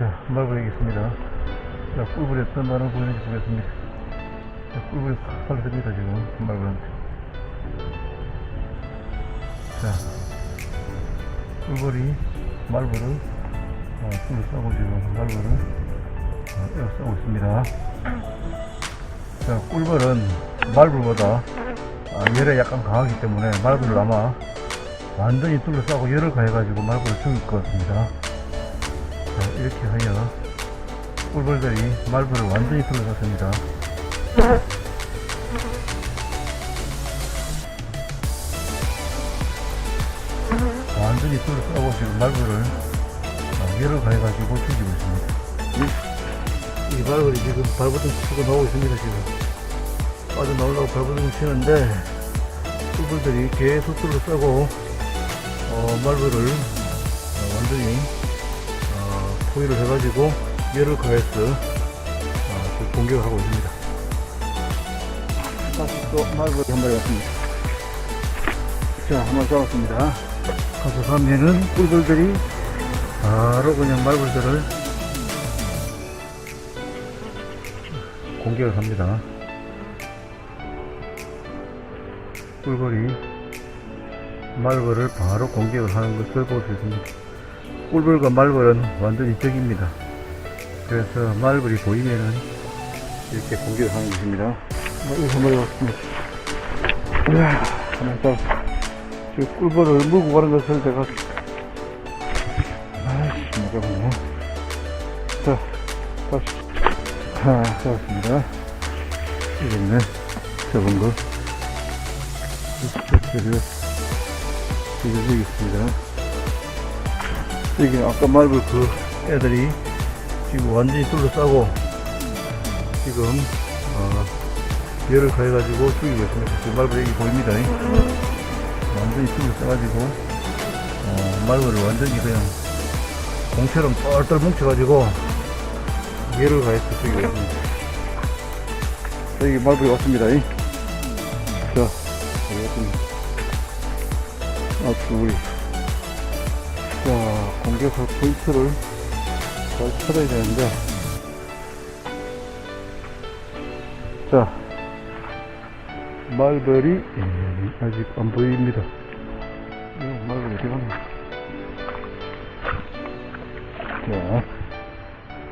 자, 있습니다. 자, 꿀벌이 어떤 반응을 보이는지 보겠습니다. 자, 꿀벌이 확 팔렸습니다, 지금, 말벌한테. 자, 꿀벌이 말벌을, 어, 꿀을 싸고 지금 말벌을, 어, 에워싸고 있습니다. 자, 꿀벌은 말벌보다 아, 열에 약간 강하기 때문에 말벌을 아마 완전히 둘러싸고 열을 가해가지고 말벌을 죽일 것 같습니다. 자, 이렇게 하여 꿀벌들이 말벌을 완전히 둘러쌌습니다. 완전히 둘러싸고 지금 말벌을 아, 열을 가해가지고 죽이고 있습니다. 이, 이 말벌이 지금 발버둥 치고 나오고 있습니다, 지금. 빠져나오려고 발버둥 치는데 꿀벌들이 계속 둘러싸고 어, 말벌을 어, 완전히 어, 포위를 해가지고 열을 가해서 어, 공격을 하고 있습니다. 다시 또 말벌이 한 마리 왔습니다. 자, 한 마리 잡았습니다. 가서 가면은 꿀벌들이 바로 그냥 말벌들을 공격을 합니다. 꿀벌이 말벌을 바로 공격을 하는 것을 볼 수 있습니다. 꿀벌과 말벌은 완전히 적입니다. 그래서 말벌이 보이면은 이렇게 공격을 하는 것입니다. 어. 이야, 하나 딱. 지금 꿀벌을 물고 가는 것을 제가, 아이씨, 뭐가 보네. 자, 다시. 자, 잡았습니다. 여기 있네. 잡은 거. 이렇게 여기 있습니다. 여기 아까 말벌 그 애들이 지금 완전히 둘러싸고 지금 어, 열을 가해가지고 죽이고 있습니다. 지금 말벌 여기 보입니다. 완전히 둘러싸가지고 어, 말벌을 완전히 그냥 공처럼 똘똘 뭉쳐가지고 열을 가해서 죽이고 있습니다. 자, 여기 말벌이 왔습니다. 자, 여기 왔습니다. 아, 우리. 자, 공격할 포인트를 잘 찾아야 되는데. 자, 말벌이 음, 아직 안 보입니다. 이거 말벌이 어디 갔나? 자,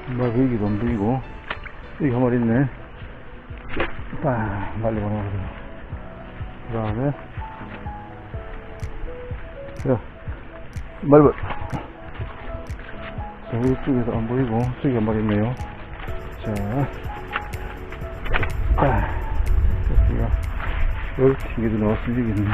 말벌 여기도 안 보이고, 여기 한 마리 있네. 딱, 말리 보내거든요. 그 다음에, 자, 말벌. 자, 이쪽에서 안 보이고, 저기 한 마리 있네요. 자, 아, 여기가, 이렇게 튕겨져 나왔으면 여기는,